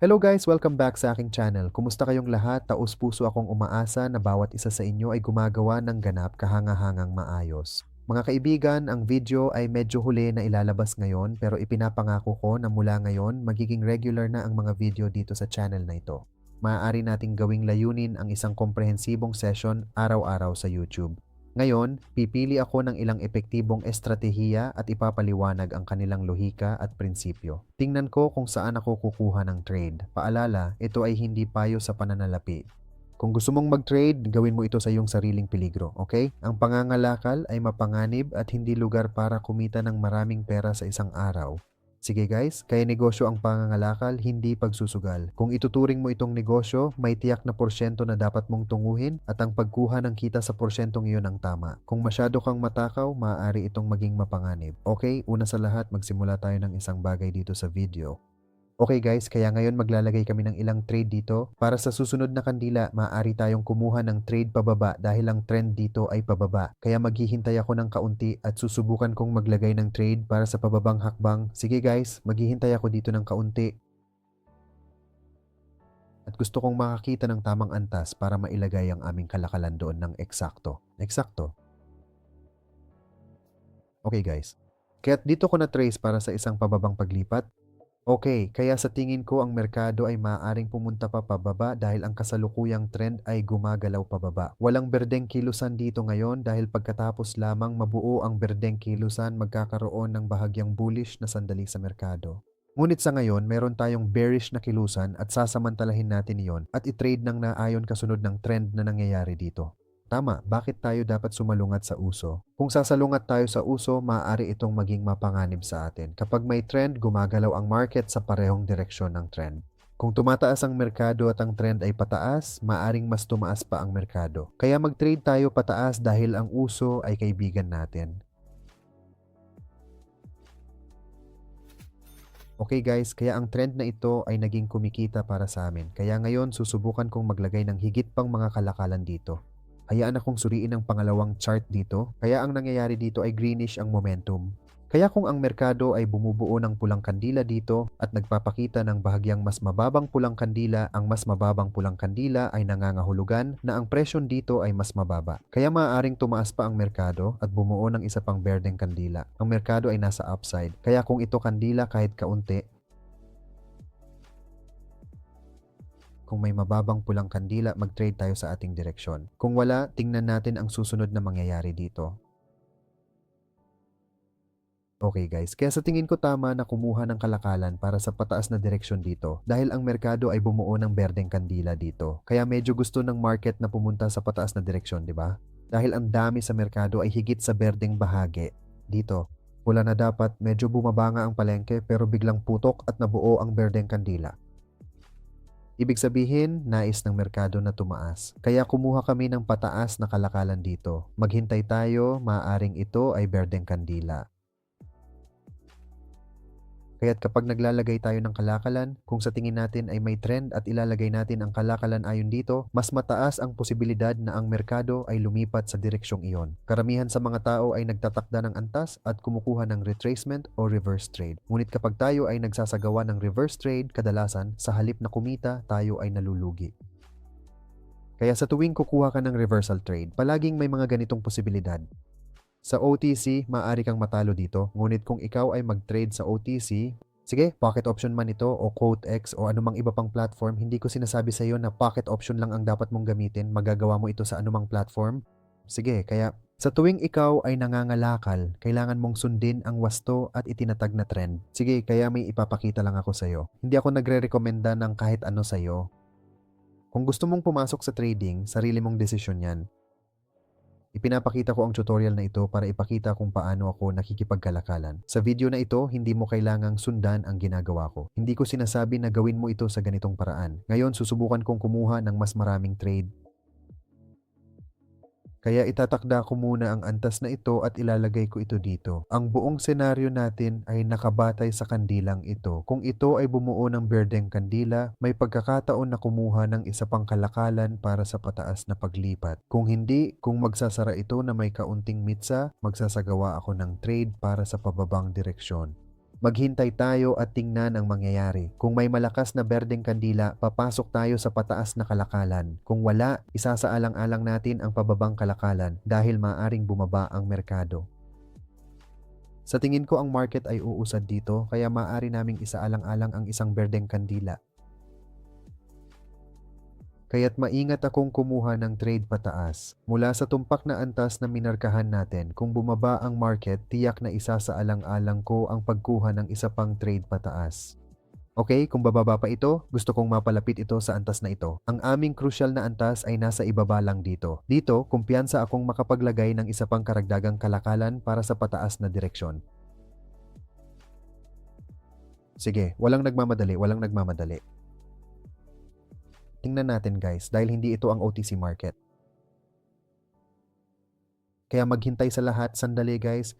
Hello guys! Welcome back sa aking channel. Kumusta kayong lahat? Taos puso akong umaasa na bawat isa sa inyo ay gumagawa ng ganap kahangahangang maayos. Mga kaibigan, ang video ay medyo huli na ilalabas ngayon pero ipinapangako ko na mula ngayon magiging regular na ang mga video dito sa channel na ito. Maaari nating gawing layunin ang isang komprehensibong session araw-araw sa YouTube. Ngayon, pipili ako ng ilang epektibong estratehiya at ipapaliwanag ang kanilang lohika at prinsipyo. Tingnan ko kung saan ako kukuha ng trade. Paalala, ito ay hindi payo sa pananalapi. Kung gusto mong mag-trade, gawin mo ito sa iyong sariling peligro, okay? Ang pangangalakal ay mapanganib at hindi lugar para kumita ng maraming pera sa isang araw. Sige guys, kaya negosyo ang pangangalakal, hindi pagsusugal. Kung ituturing mo itong negosyo, may tiyak na porsyento na dapat mong tunguhin at ang pagkuha ng kita sa porsyentong iyon ang tama. Kung masyado kang matakaw, maaari itong maging mapanganib. Okay, una sa lahat, magsimula tayo ng isang bagay dito sa video. Okay guys, kaya ngayon maglalagay kami ng ilang trade dito. Para sa susunod na kandila, maaari tayong kumuha ng trade pababa dahil ang trend dito ay pababa. Kaya maghihintay ako ng kaunti at susubukan kong maglagay ng trade para sa pababang hakbang. Sige guys, maghihintay ako dito ng kaunti. At gusto kong makakita ng tamang antas para mailagay ang aming kalakalan doon ng eksakto. Eksakto. Okay guys. Kaya't dito ko na trace para sa isang pababang paglipat Okay, kaya sa tingin ko ang merkado ay maaaring pumunta pa pababa dahil ang kasalukuyang trend ay gumagalaw pababa. Walang berdeng kilusan dito ngayon dahil pagkatapos lamang mabuo ang berdeng kilusan magkakaroon ng bahagyang bullish na sandali sa merkado. Ngunit sa ngayon, meron tayong bearish na kilusan at sasamantalahin natin iyon at itrade ng naayon kasunod ng trend na nangyayari dito. Tama, bakit tayo dapat sumalungat sa uso? Kung sasalungat tayo sa uso, maaari itong maging mapanganib sa atin. Kapag may trend, gumagalaw ang market sa parehong direksyon ng trend. Kung tumataas ang merkado at ang trend ay pataas, maaring mas tumaas pa ang merkado. Kaya mag-trade tayo pataas dahil ang uso ay kaibigan natin. Okay guys, kaya ang trend na ito ay naging kumikita para sa amin. Kaya ngayon susubukan kong maglagay ng higit pang mga kalakalan dito. Hayaan akong suriin ang pangalawang chart dito, kaya ang nangyayari dito ay greenish ang momentum. Kaya kung ang merkado ay bumubuo ng pulang kandila dito at nagpapakita ng bahagyang mas mababang pulang kandila, ang mas mababang pulang kandila ay nangangahulugan na ang presyon dito ay mas mababa. Kaya maaaring tumaas pa ang merkado at bumuo ng isa pang berdeng kandila. Ang merkado ay nasa upside. Kaya kung ito kandila kahit kaunti, Kung may mababang pulang kandila, mag-trade tayo sa ating direksyon. Kung wala, tingnan natin ang susunod na mangyayari dito. Okay guys, kaya sa tingin ko tama na kumuha ng kalakalan para sa pataas na direksyon dito dahil ang merkado ay bumuo ng berdeng kandila dito. Kaya medyo gusto ng market na pumunta sa pataas na direksyon, di ba? Dahil ang dami sa merkado ay higit sa berdeng bahagi. Dito, wala na dapat medyo bumaba nga ang palengke pero biglang putok at nabuo ang berdeng kandila. Ibig sabihin, nais ng merkado na tumaas. Kaya kumuha kami ng pataas na kalakalan dito. Maghintay tayo, maaring ito ay berdeng kandila. Kaya't kapag naglalagay tayo ng kalakalan, kung sa tingin natin ay may trend at ilalagay natin ang kalakalan ayon dito, mas mataas ang posibilidad na ang merkado ay lumipat sa direksyong iyon. Karamihan sa mga tao ay nagtatakda ng antas at kumukuha ng retracement o reverse trade. Ngunit kapag tayo ay nagsasagawa ng reverse trade, kadalasan sa halip na kumita, tayo ay nalulugi. Kaya sa tuwing kukuha ka ng reversal trade, palaging may mga ganitong posibilidad. Sa OTC, maaari kang matalo dito. Ngunit kung ikaw ay mag-trade sa OTC, sige, pocket option man ito o QuoteX o anumang iba pang platform, hindi ko sinasabi sa iyo na pocket option lang ang dapat mong gamitin. Magagawa mo ito sa anumang platform. Sige, kaya sa tuwing ikaw ay nangangalakal, kailangan mong sundin ang wasto at itinatag na trend. Sige, kaya may ipapakita lang ako sa iyo. Hindi ako nagre-rekomenda ng kahit ano sa iyo. Kung gusto mong pumasok sa trading, sarili mong desisyon yan. Ipinapakita ko ang tutorial na ito para ipakita kung paano ako nakikipagkalakalan. Sa video na ito, hindi mo kailangang sundan ang ginagawa ko. Hindi ko sinasabi na gawin mo ito sa ganitong paraan. Ngayon, susubukan kong kumuha ng mas maraming trade kaya itatakda ko muna ang antas na ito at ilalagay ko ito dito. Ang buong senaryo natin ay nakabatay sa kandilang ito. Kung ito ay bumuo ng berdeng kandila, may pagkakataon na kumuha ng isa pang kalakalan para sa pataas na paglipat. Kung hindi, kung magsasara ito na may kaunting mitsa, magsasagawa ako ng trade para sa pababang direksyon. Maghintay tayo at tingnan ang mangyayari. Kung may malakas na berdeng kandila, papasok tayo sa pataas na kalakalan. Kung wala, isasaalang-alang natin ang pababang kalakalan dahil maaring bumaba ang merkado. Sa tingin ko ang market ay uusad dito kaya maaari naming isaalang-alang ang isang berdeng kandila. Kaya't maingat akong kumuha ng trade pataas. Mula sa tumpak na antas na minarkahan natin, kung bumaba ang market, tiyak na isasaalang-alang ko ang pagkuha ng isa pang trade pataas. Okay, kung bababa pa ito, gusto kong mapalapit ito sa antas na ito. Ang aming crucial na antas ay nasa ibaba lang dito. Dito, kumpiyansa akong makapaglagay ng isa pang karagdagang kalakalan para sa pataas na direksyon. Sige, walang nagmamadali, walang nagmamadali. Tingnan natin guys dahil hindi ito ang OTC market. Kaya maghintay sa lahat, sandali guys.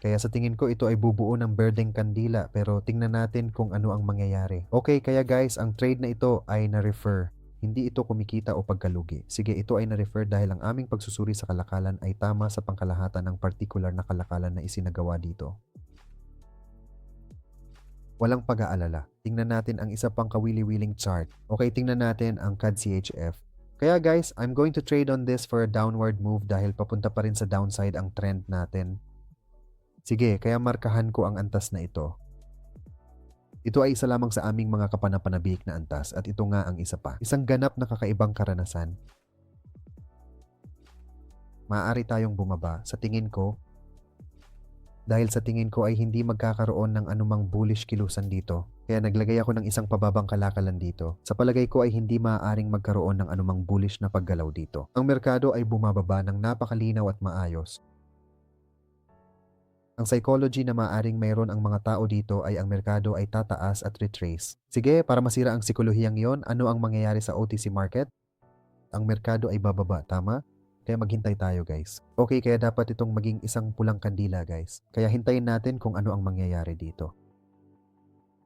Kaya sa tingin ko ito ay bubuo ng berdeng kandila pero tingnan natin kung ano ang mangyayari. Okay, kaya guys, ang trade na ito ay na-refer. Hindi ito kumikita o pagkalugi. Sige, ito ay na-refer dahil ang aming pagsusuri sa kalakalan ay tama sa pangkalahatan ng particular na kalakalan na isinagawa dito. Walang pag-aalala. Tingnan natin ang isa pang kawili-wiling chart. Okay, tingnan natin ang CAD CHF. Kaya guys, I'm going to trade on this for a downward move dahil papunta pa rin sa downside ang trend natin. Sige, kaya markahan ko ang antas na ito. Ito ay isa lamang sa aming mga kapanapanabik na antas at ito nga ang isa pa. Isang ganap na kakaibang karanasan. Maaari tayong bumaba. Sa tingin ko, dahil sa tingin ko ay hindi magkakaroon ng anumang bullish kilusan dito. Kaya naglagay ako ng isang pababang kalakalan dito. Sa palagay ko ay hindi maaaring magkaroon ng anumang bullish na paggalaw dito. Ang merkado ay bumababa ng napakalinaw at maayos. Ang psychology na maaring mayroon ang mga tao dito ay ang merkado ay tataas at retrace. Sige, para masira ang psikolohiyang yon, ano ang mangyayari sa OTC market? Ang merkado ay bababa, tama? Kaya maghintay tayo guys. Okay, kaya dapat itong maging isang pulang kandila guys. Kaya hintayin natin kung ano ang mangyayari dito.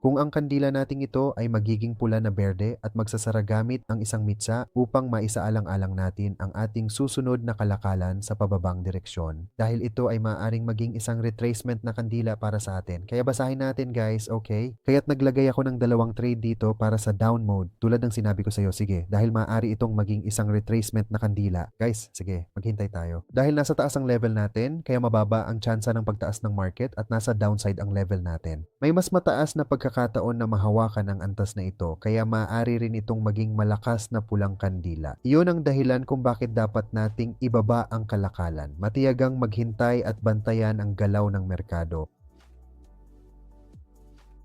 Kung ang kandila nating ito ay magiging pula na berde at magsasara gamit ang isang mitsa upang maisaalang-alang natin ang ating susunod na kalakalan sa pababang direksyon. Dahil ito ay maaaring maging isang retracement na kandila para sa atin. Kaya basahin natin guys, okay? Kaya't naglagay ako ng dalawang trade dito para sa down mode. Tulad ng sinabi ko sa iyo, sige, dahil maaari itong maging isang retracement na kandila. Guys, sige, maghintay tayo. Dahil nasa taas ang level natin, kaya mababa ang tsansa ng pagtaas ng market at nasa downside ang level natin. May mas mataas na pagkakataon na mahawakan ang antas na ito kaya maaari rin itong maging malakas na pulang kandila. Iyon ang dahilan kung bakit dapat nating ibaba ang kalakalan. Matiyagang maghintay at bantayan ang galaw ng merkado.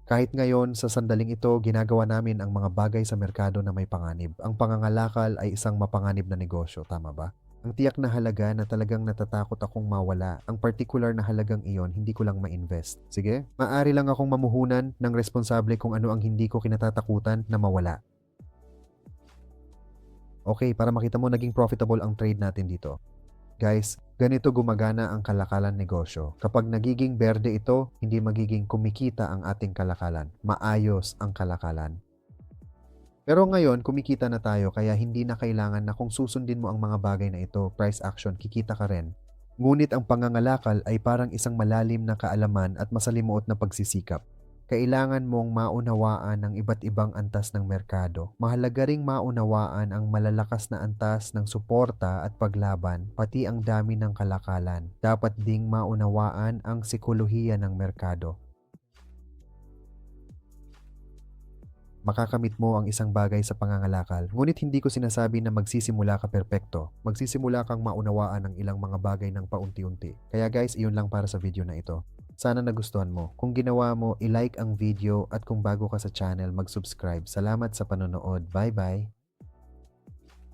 Kahit ngayon, sa sandaling ito, ginagawa namin ang mga bagay sa merkado na may panganib. Ang pangangalakal ay isang mapanganib na negosyo, tama ba? Ang tiyak na halaga na talagang natatakot akong mawala. Ang particular na halagang iyon, hindi ko lang ma-invest. Sige, maaari lang akong mamuhunan ng responsable kung ano ang hindi ko kinatatakutan na mawala. Okay, para makita mo naging profitable ang trade natin dito. Guys, ganito gumagana ang kalakalan negosyo. Kapag nagiging berde ito, hindi magiging kumikita ang ating kalakalan. Maayos ang kalakalan. Pero ngayon, kumikita na tayo kaya hindi na kailangan na kung susundin mo ang mga bagay na ito, price action, kikita ka rin. Ngunit ang pangangalakal ay parang isang malalim na kaalaman at masalimuot na pagsisikap. Kailangan mong maunawaan ang iba't ibang antas ng merkado. Mahalaga ring maunawaan ang malalakas na antas ng suporta at paglaban, pati ang dami ng kalakalan. Dapat ding maunawaan ang sikolohiya ng merkado. Makakamit mo ang isang bagay sa pangangalakal. Ngunit hindi ko sinasabi na magsisimula ka perpekto. Magsisimula kang maunawaan ng ilang mga bagay ng paunti-unti. Kaya guys, iyon lang para sa video na ito. Sana nagustuhan mo. Kung ginawa mo, i-like ang video at kung bago ka sa channel, mag-subscribe. Salamat sa panonood. Bye-bye!